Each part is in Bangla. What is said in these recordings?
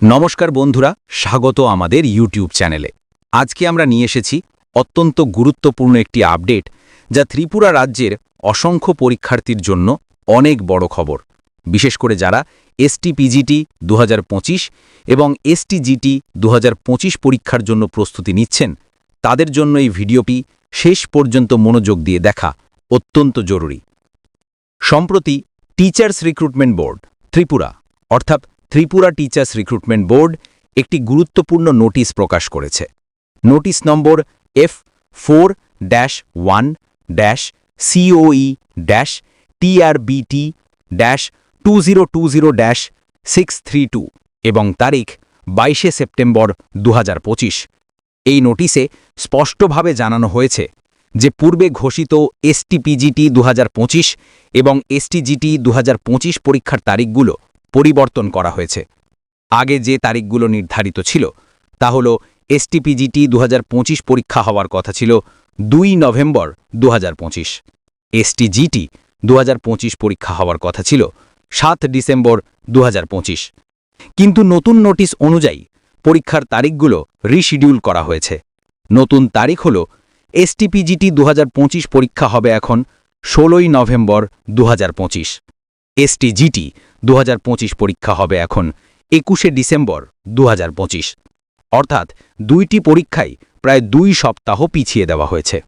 নমস্কার বন্ধুরা, স্বাগত আমাদের ইউটিউব চ্যানেলে। আজকে আমরা নিয়ে এসেছি অত্যন্ত গুরুত্বপূর্ণ একটি আপডেট, যা ত্রিপুরা রাজ্যের অসংখ্য পরীক্ষার্থীর জন্য অনেক বড় খবর। বিশেষ করে যারা এসটিপিজিটি দু হাজার পঁচিশ এবং এসটিজিটি দু হাজার পঁচিশ পরীক্ষার জন্য প্রস্তুতি নিচ্ছেন, তাদের জন্য এই ভিডিওটি শেষ পর্যন্ত মনোযোগ দিয়ে দেখা অত্যন্ত জরুরি। সম্প্রতি টিচার্স রিক্রুটমেন্ট বোর্ড, ত্রিপুরা, অর্থাৎ ত্রিপুরা টিচার্স রিক্রুটমেন্ট বোর্ড একটি গুরুত্বপূর্ণ নোটিশ প্রকাশ করেছে। নোটিশ নম্বর F four dash one dash COE dash TRBT dash two zero two zero dash six three two এবং তারিখ বাইশে সেপ্টেম্বর দু হাজার পঁচিশ। এই নোটিশে স্পষ্টভাবে জানানো হয়েছে যে পূর্বে ঘোষিত এসটিপিজিটি দু হাজার পঁচিশ এবং এসটিজিটি দু হাজার পঁচিশ পরীক্ষার তারিখগুলো পরিবর্তন করা হয়েছে। আগে যে তারিখগুলো নির্ধারিত ছিল, তা হল এসটিপিজিটি দু হাজার পঁচিশ পরীক্ষা হওয়ার কথা ছিল দুই নভেম্বর দু এসটিজিটি দু হাজার পঁচিশ পরীক্ষা হওয়ার কথা ছিল সাত ডিসেম্বর দু হাজার পঁচিশ। কিন্তু নতুন নোটিশ অনুযায়ী পরীক্ষার তারিখগুলো রিশিডিউল করা হয়েছে। নতুন তারিখ হল এসটিপিজিটি দু হাজার পঁচিশ পরীক্ষা হবে এখন ষোলোই নভেম্বর দু এসটিজিটি দু হাজার পঁচিশ পরীক্ষা হবে এখন, একুশে ডিসেম্বর দু হাজার পঁচিশ। অর্থাৎ দুইটি পরীক্ষাই প্রায় দুই সপ্তাহ পিছিয়ে দেওয়া হয়েছে।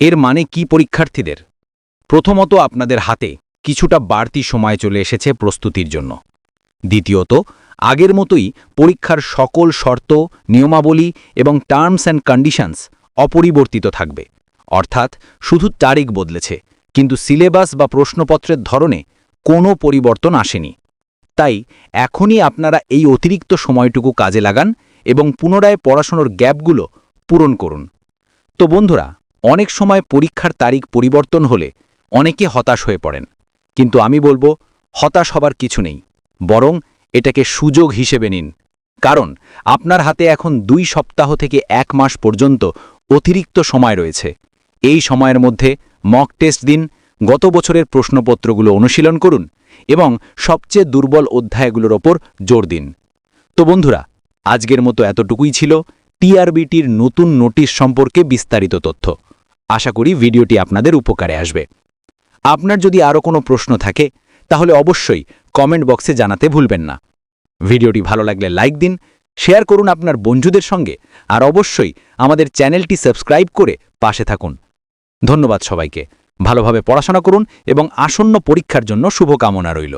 এর মানে কি পরীক্ষার্থীদের? প্রথমত আপনাদের হাতে কিছুটা বাড়তি সময় চলে এসেছে প্রস্তুতির জন্য। দ্বিতীয়ত, আগের মতোই পরীক্ষার সকল শর্ত, নিয়মাবলী এবং টার্মস অ্যান্ড কন্ডিশনস অপরিবর্তিত থাকবে। অর্থাৎ শুধু তারিখ বদলেছে, কিন্তু সিলেবাস বা প্রশ্নপত্রের ধরনে কোনো পরিবর্তন আসেনি। তাই এখনই আপনারা এই অতিরিক্ত সময়টুকু কাজে লাগান এবং পুনরায় পড়াশোনার গ্যাপগুলো পূরণ করুন। তো বন্ধুরা, অনেক সময় পরীক্ষার তারিখ পরিবর্তন হলে অনেকে হতাশ হয়ে পড়েন। কিন্তু আমি বলব, হতাশ হবার কিছু নেই। বরং এটাকে সুযোগ হিসেবে নিন। কারণ আপনার হাতে এখন দুই সপ্তাহ থেকে এক মাস পর্যন্ত অতিরিক্ত সময় রয়েছে। এই সময়ের মধ্যে মক টেস্ট দিন গত বছরের প্রশ্নপত্রগুলো অনুশীলন করুন এবং সবচেয়ে দুর্বল অধ্যায়গুলোর ওপর জোর দিন। তো বন্ধুরা, আজকের মতো এতটুকুই ছিল। টিআরবিটির নতুন নোটিশ সম্পর্কে বিস্তারিত তথ্য। আশা করি ভিডিওটি আপনাদের উপকারে আসবে। আপনার যদি আরও কোনো প্রশ্ন থাকে, তাহলে অবশ্যই কমেন্ট বক্সে জানাতে ভুলবেন না। ভিডিওটি ভালো লাগলে লাইক দিন, শেয়ার করুন আপনার বন্ধুদের সঙ্গে, আর অবশ্যই আমাদের চ্যানেলটি সাবস্ক্রাইব করে পাশে থাকুন। ধন্যবাদ সবাইকে। ভালোভাবে পড়াশোনা করুন এবং আসন্ন পরীক্ষার জন্য শুভকামনা রইল।